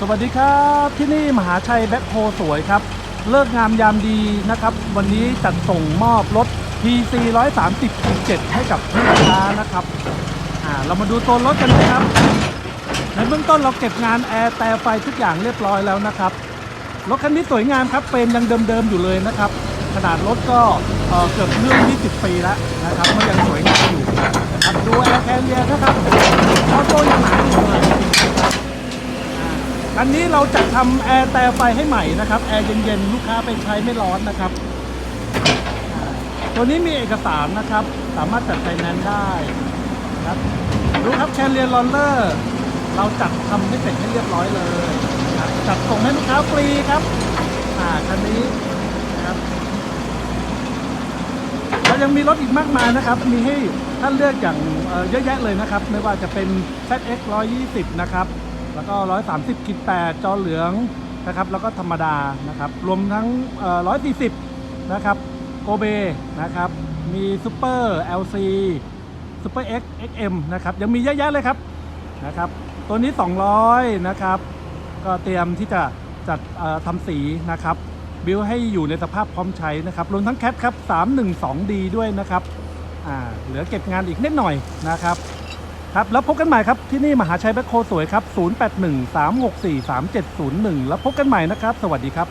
สวัสดีครับที่นี่มหาชัยแบ็คโฮสวยครับ เลิกงามยามดีนะครับ วันนี้จัดส่งมอบรถ PC 130.7 ให้กับลูกค้านะครับอ่าเรามาดูตัวรถกันนะครับ ในเบื้องต้นเราเก็บงานแอร์แต่ไฟทุกอย่างเรียบร้อยแล้วนะครับรถคันนี้สวยงามครับเฟรมยังเดิมๆอยู่เลยนะครับ ขนาดรถก็เเกือบเรื่อง20 ปีแล้วนะครับมันยังสวยงามอยู่นะครับดูแอร์แคเรียนะครับออโต้ยังหนาอยู่เลยนะครับอ่า อันนี้เราจะทำแอร์แต่ไฟให้ใหม่นะครับ แอร์เย็นๆ ลูกค้าไปใช้ไม่ร้อนนะครับ ตัวนี้มีเอกสารนะครับ สามารถจัดไฟแนนซ์ได้นะครับดูครับแคเรียนลอนเลอร์ เราจัดทำให้เสร็จให้เรียบร้อยเลยครับจัดส่งให้ลูกค้าฟรีครับ อ่าคันนี้นะครับเรายังมีรถอีกมากมายนะครับ มีให้ท่านเลือกอย่างเอ่อเยอะแยะเลยนะครับ ไม่ว่าจะเป็น ZX 120 นะครับ แล้วก็ 130กิด8จอเหลืองนะครับ แล้วก็ธรรมดานะครับ รวมทั้ง 140 นะครับ โกเบนะครับ มีซูเปอร์ LC ซูเปอร์ X XM นะครับ ยังมีเยอะแยะเลยครับนะครับ ตัวนี้ 200 นะครับ ก็เตรียมที่จะจัดทำสีนะครับ บิวให้อยู่ในสภาพพร้อมใช้นะครับ รวมทั้งแคทครับ 312D ด้วยนะครับอ่าเหลือเก็บงานอีกนิดหน่อยนะครับ ครับแล้วพบกันใหม่ครับที่นี่มหาชัยแบคโคสวยครับ 0813643701 แล้วพบกันใหม่นะครับ สวัสดีครับ